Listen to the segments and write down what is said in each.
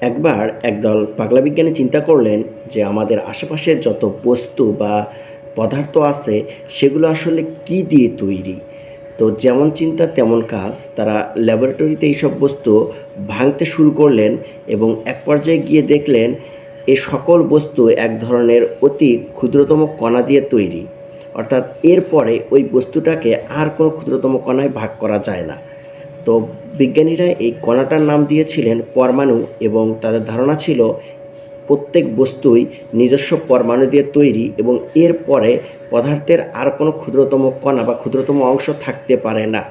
একবার একদল পাগলা বিজ্ঞানী চিন্তা করলেন যে আমাদের আশেপাশের যত বস্তু বা পদার্থ আছে, সেগুলো আসলে কি দিয়ে তৈরি? তো যেমন চিন্তা, তেমন কাজ। তারা ল্যাবরেটরিতে এইসব বস্তু ভাঙতে শুরু করলেন এবং এক পর্যায়ে গিয়ে দেখলেন, এ সকল বস্তু এক ধরনের অতি ক্ষুদ্রতম কণা দিয়ে তৈরি। অর্থাৎ এরপরে ওই বস্তুটাকে আর কোনো ক্ষুদ্রতম কণায় ভাগ করা যায় না। তো বিজ্ঞানীরা এই কণাটার নাম দিয়েছিলেন পরমাণু এবং তাদের ধারণা ছিল প্রত্যেক বস্তুই নিজস্ব পরমাণু দিয়ে তৈরি এবং এর পরে পদার্থের আর কোনো ক্ষুদ্রতম কণা বা ক্ষুদ্রতম অংশ থাকতে পারে না।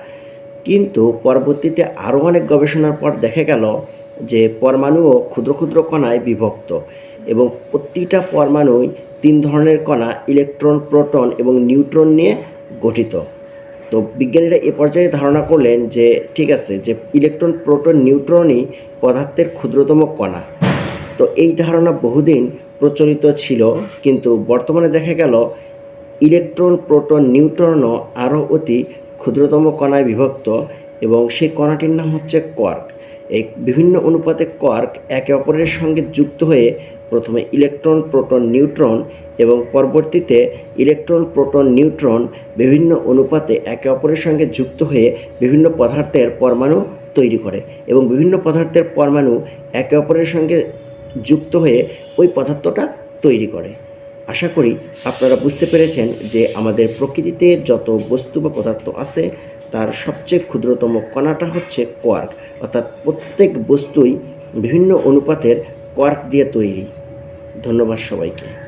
কিন্তু পরবর্তীতে আরও অনেক গবেষণার পর দেখা গেল যে পরমাণুও ক্ষুদ্র ক্ষুদ্র কণায় বিভক্ত এবং প্রতিটা পরমাণুই তিন ধরনের কণা, ইলেকট্রন, প্রোটন এবং নিউট্রন নিয়ে গঠিত। তো বিজ্ঞানীরা এ পর্যায়ে ধারণা করলেন যে, ঠিক আছে, যে ইলেকট্রন, প্রোটন, নিউট্রনই পদার্থের ক্ষুদ্রতম কণা। তো এই ধারণা বহুদিন প্রচলিত ছিল, কিন্তু বর্তমানে দেখা গেল ইলেকট্রন, প্রোটন, নিউট্রনও আরও অতি ক্ষুদ্রতম কণায় বিভক্ত এবং সেই কণাটির নাম হচ্ছে কোয়ার্ক এই বিভিন্ন অনুপাতে কোয়ার্ক একে অপরের সঙ্গে যুক্ত হয়ে প্রথমে ইলেকট্রন, প্রোটন, নিউট্রন এবং পরবর্তীতে ইলেকট্রন, প্রোটন, নিউট্রন বিভিন্ন অনুপাতে একে অপরের সঙ্গে যুক্ত হয়ে বিভিন্ন পদার্থের পরমাণু তৈরি করে এবং বিভিন্ন পদার্থের পরমাণু একে অপরের সঙ্গে যুক্ত হয়ে ওই পদার্থটা তৈরি করে। আশা করি আপনারা বুঝতে পেরেছেন যে আমাদের প্রকৃতিতে যত বস্তু বা পদার্থ আছে, তার সবচেয়ে ক্ষুদ্রতম কণাটা হচ্ছে কোয়ার্ক অর্থাৎ প্রত্যেক বস্তুই বিভিন্ন অনুপাতের কোয়ার্ক দিয়ে তৈরি। ধন্যবাদ সবাইকে।